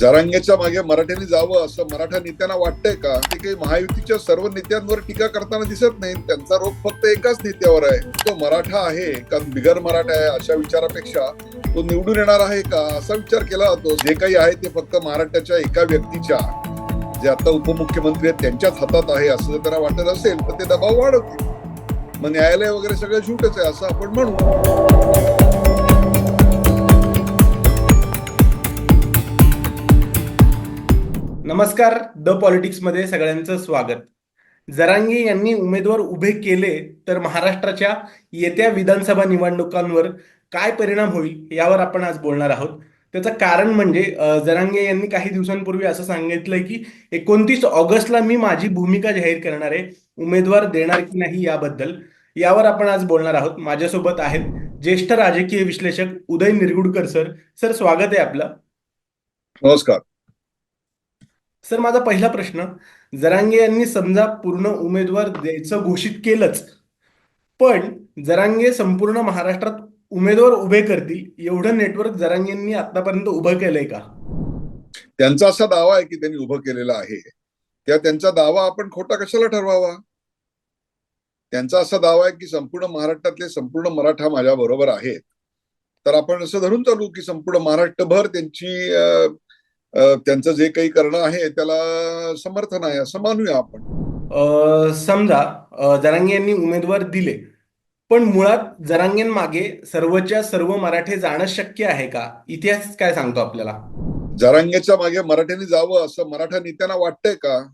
जरांगेच्या मागे मराठ्यांनी जावं असं मराठा नेत्यांना वाटतंय का? ते काही महायुतीच्या सर्व नेत्यांवर टीका करताना दिसत नाही. त्यांचा रोग फक्त एकाच नेत्यावर आहे. तो मराठा आहे का बिगर मराठा आहे अशा विचारापेक्षा तो निवडून येणार आहे का? असा विचार केला जातो. जे काही आहे ते फक्त महाराष्ट्राच्या एका व्यक्तीच्या. जे आता उपमुख्यमंत्री आहेत त्यांच्याच हातात आहे असं जर त्यांना वाटत असेल तर ते दबाव वाढवतील. मग न्यायालय वगैरे सगळं झूटच आहे असं आपण म्हणू. नमस्कार द पॉलिटिक्समध्ये सगळ्यांचं स्वागत. जरांगे यांनी उमेदवार उभे केले तर महाराष्ट्राच्या येत्या विधानसभा निवडणुकांवर काय परिणाम होईल यावर आपण आज बोलणार आहोत. त्याचं कारण म्हणजे जरांगे यांनी काही दिवसांपूर्वी असं सांगितलंय की एकोणतीस ऑगस्टला मी माझी भूमिका जाहीर करणार आहे उमेदवार देणार की नाही याबद्दल. यावर आपण आज बोलणार आहोत. माझ्यासोबत आहेत ज्येष्ठ राजकीय विश्लेषक उदय निरगुडकर सर. सर स्वागत आहे आपलं. नमस्कार. सर माझा पहिला प्रश्न जरांगे यांनी समजा पूर्ण उमेदवार द्यायचं घोषित केलंच पण जरांगे संपूर्ण महाराष्ट्रात उमेदवार उभे करतील एवढं नेटवर्क जरांगेंनी आतापर्यंत उभं केलंय का? त्यांचा असा दावा आहे की त्यांनी उभं केलेला आहे. त्या त्यांचा दावा आपण खोटा कशाला ठरवावा? त्यांचा असा दावा आहे की संपूर्ण महाराष्ट्रातले संपूर्ण मराठा माझ्या बरोबर आहेत. तर आपण असं धरून चालू की संपूर्ण महाराष्ट्रभर त्यांची त्यांचं जे काही करणं आहे त्याला समर्थन आहे असं मानूया आपण. अ, समजा जरांगे यांनी उमेदवार दिले पण मुळात जरांगेंमागे सर्वच्या सर्व मराठे जाणं शक्य आहे का? इतिहास काय सांगतो आपल्याला? जरांगेच्या मागे मराठ्यांनी जावं असं मराठा नेत्यांना वाटतंय का?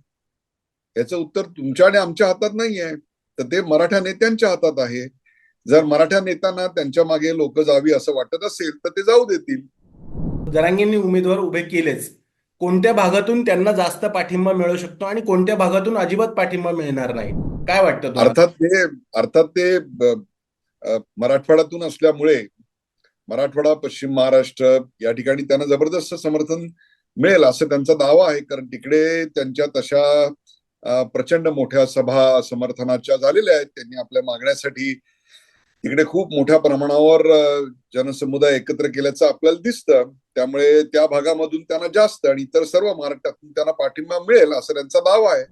याचं उत्तर तुमच्या आणि आमच्या हातात नाही आहे. तर ते मराठा नेत्यांच्या हातात आहे. जर मराठा नेत्यांना त्यांच्या मागे लोक जावी असं वाटत असेल तर ते जाऊ देतील. जरांगींनी उमेदवार उभे केलेच. कोणत्या भागातून त्यांना जास्त पाठिंबा मिळू शकतो आणि कोणत्या भागातून अजिबात पाठिंबा मिळणार नाही? काय वाटतं अर्थात ते अर्थात ते मराठवाड्यातून असल्यामुळे मराठवाडा पश्चिम महाराष्ट्र या ठिकाणी त्यांना जबरदस्त समर्थन मिळेल असं त्यांचा दावा आहे. कारण तिकडे त्यांच्या तशा प्रचंड मोठ्या सभा समर्थनाच्या झालेल्या आहेत. त्यांनी आपल्या मागण्यासाठी तिकडे खूप मोठ्या प्रमाणावर जनसमुदाय एकत्र केल्याचं आपल्याला दिसतं. त्यामुळे त्या भागामधून त्यांना जास्त आणि इतर सर्व महाराष्ट्रातून त्यांना पाठिंबा मिळेल असं त्यांचा दावा आहे.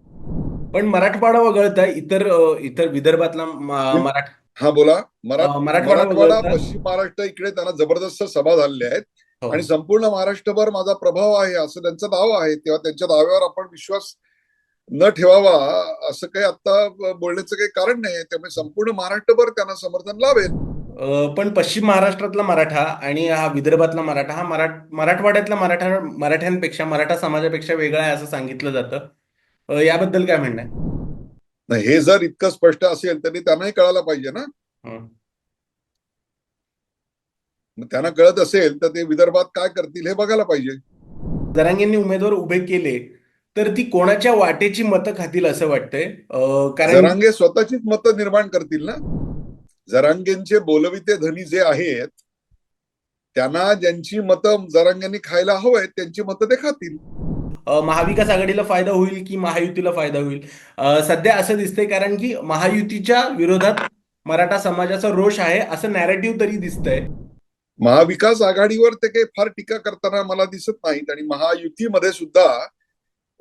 पण मराठवाडा वगळता इतर इतर विदर्भातला मराठ हा बोला. मराठवाडा पश्चिम महाराष्ट्र इकडे त्यांना जबरदस्त सभा झालेल्या आहेत. हो. आणि संपूर्ण महाराष्ट्रभर माझा प्रभाव आहे असं त्यांचा दावा आहे. तेव्हा त्यांच्या दाव्यावर आपण विश्वास न ठेवावा असं काही आता बोलण्याचं काही कारण नाही त्यामुळे संपूर्ण महाराष्ट्रभर त्यांना समर्थन लावेल पण पश्चिम महाराष्ट्रातला मराठा आणि हा विदर्भातला मराठा हा मराठ मराठवाड्यातला मराठा मराठ्यांपेक्षा मराठा समाजापेक्षा वेगळा आहे असं सांगितलं जातं. याबद्दल काय म्हणणं आहे? नाही, हे जर इतकं स्पष्ट असेल तरी त्यांनाही कळायला पाहिजे ना. मग त्यांना कळत असेल तर ते विदर्भात काय करतील हे बघायला पाहिजे. जरांगेंनी उमेदवार उभे केले तर ती कोणाच्या वाटेची मतं खातील असं वाटतंय? कारण जरांगे स्वतःचीच मतं निर्माण करतील ना? जरांगेंचे बोलविते धनी जे आहेत त्यांना ज्यांची मतं जरांगेंनी खायला हवं आहेत त्यांची मतं ते खातील. महाविकास आघाडीला फायदा होईल की महायुतीला फायदा होईल? सध्या असं दिसतंय कारण की महायुतीच्या विरोधात मराठा समाजाचा रोष आहे असं नॅरेटिव्ह तरी दिसतंय. महाविकास आघाडीवर ते काही फार टीका करताना मला दिसत नाहीत आणि महायुतीमध्ये सुद्धा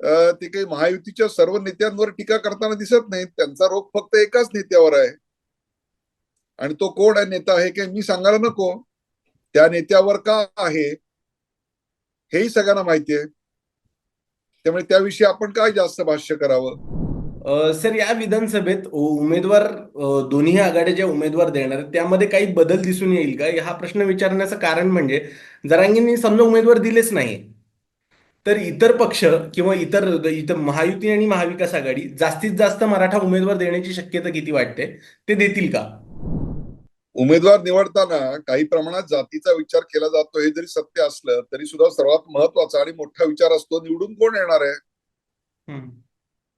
ते काही महायुतीच्या सर्व नेत्यांवर टीका करताना दिसत नाहीत. त्यांचा रोग फक्त एकाच नेत्यावर आहे. आणि तो कोण आहे नेता आहे की मी सांगायला नको. त्या नेत्यावर का आहे हेही सगळ्यांना माहिती आहे. त्यामुळे त्याविषयी आपण काय जास्त भाष्य करावं? सर या विधानसभेत उमेदवार दोन्ही आघाड्या उमेदवार देणार त्यामध्ये काही बदल दिसून येईल का? हा प्रश्न विचारण्याचं कारण म्हणजे जरांगींनी समजा उमेदवार दिलेच नाही तर इतर पक्ष किंवा इतर इतर महायुती आणि महाविकास आघाडी जास्तीत जास्त मराठा उमेदवार देण्याची शक्यता किती वाटते? ते देतील का? उमेदवार निवडताना काही प्रमाणात जातीचा विचार केला जातो हे जरी सत्य असलं तरी सुद्धा सर्वात महत्त्वाचा आणि मोठा विचार असतो निवडून कोण येणार आहे.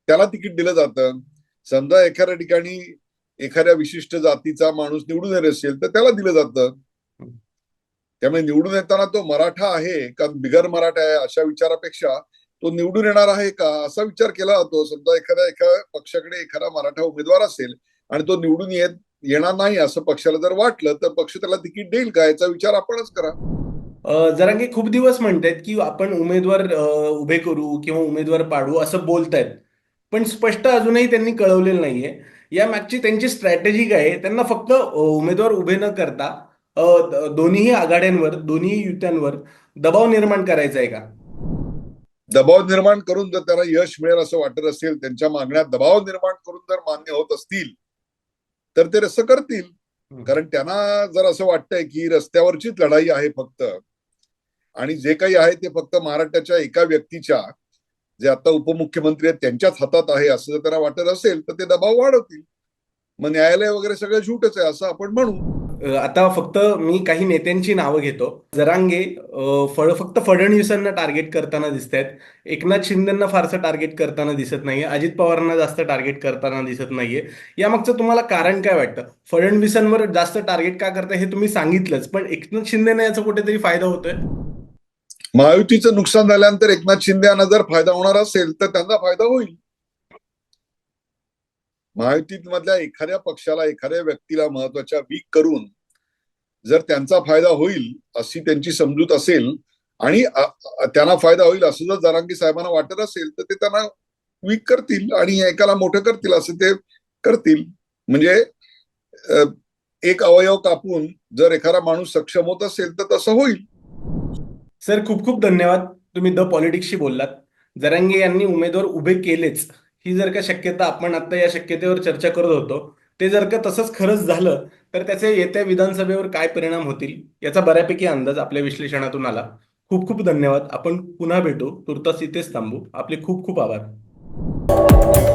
त्याला तिकीट दिलं जातं. समजा एखाद्या ठिकाणी एखाद्या विशिष्ट जातीचा माणूस निवडून येत असेल तर त्याला दिलं जातं. त्यामुळे निवडून येताना तो मराठा आहे का बिगर मराठा आहे अशा विचारापेक्षा तो निवडून येणार आहे का? असा विचार केला जातो. समजा एखाद्या एका पक्षाकडे एखादा मराठा उमेदवार असेल आणि तो निवडून येत येणार नाही असं पक्षाला जर वाटलं तर पक्ष त्याला तिकीट देईल का? याचा विचार आपणच करा. जरांगे खूप दिवस म्हणतायत की आपण उमेदवार उभे करू किंवा उमेदवार पाडू असं बोलतायत. पण स्पष्ट अजूनही त्यांनी कळवलेलं नाहीये. या मागची त्यांची स्ट्रॅटेजी काय आहे? त्यांना फक्त उमेदवार उभे न करता दोन्हीही आघाड्यांवर दोन्ही युत्यांवर दबाव निर्माण करायचा आहे का? दबाव निर्माण करून जर त्यांना यश मिळेल असं वाटत असेल त्यांच्या मागण्या दबाव निर्माण करून जर मान्य होत असतील तर ते असं करतील. कारण त्यांना जर असं वाटतंय की रस्त्यावरचीच लढाई आहे फक्त आणि जे काही आहे ते फक्त महाराष्ट्राच्या एका व्यक्तीच्या जे आता उपमुख्यमंत्री आहेत त्यांच्याच हातात आहे असं जर त्यांना वाटत असेल तर ते दबाव वाढवतील. मग न्यायालय वगैरे सगळं झूटच आहे असं आपण म्हणू. आता फक्त मी काही नेत्यांची नावं घेतो. जरांगे फळ फक्त फडणवीसांना टार्गेट करताना दिसत आहेत एकनाथ शिंदेना फारसं टार्गेट करताना दिसत नाहीये. अजित पवारांना जास्त टार्गेट करताना दिसत नाहीये. यामागचं तुम्हाला कारण काय वाटतं? फडणवीसांवर जास्त टार्गेट का करताय हे तुम्ही सांगितलंच पण एकनाथ शिंदेना याचा कुठेतरी फायदा होतोय? महायुतीचं नुकसान झाल्यानंतर एकनाथ शिंदे यांना जर फायदा होणार असेल तर त्यांना फायदा होईल. महायुतीमधल्या एखाद्या पक्षाला एखाद्या व्यक्तीला महत्त्वाच्या वीक करून जर त्यांचा फायदा होईल अशी त्यांची समजूत असेल आणि त्यांना फायदा होईल असं जर जरांगी साहेबांना वाटत असेल तर ते त्यांना वीक करतील आणि एकाला मोठं करतील असं ते करतील. म्हणजे एक अवयव कापून जर एखादा माणूस सक्षम होत असेल तर तसं होईल. सर खूप खूप धन्यवाद. तुम्ही द पॉलिटिक्सशी बोललात. जरांगे यांनी उमेदवार उभे केलेच. ही जर का शक्यता आपण आता या शक्यतेवर चर्चा करत होतो ते जर का तसंच खरंच झालं तर त्याचे येत्या विधानसभेवर काय परिणाम होतील याचा बऱ्यापैकी अंदाज आपल्या विश्लेषणातून आला. खूप खूप धन्यवाद. आपण पुन्हा भेटू. तुर्तास इथेच थांबू. आपले खूप खूप आभार.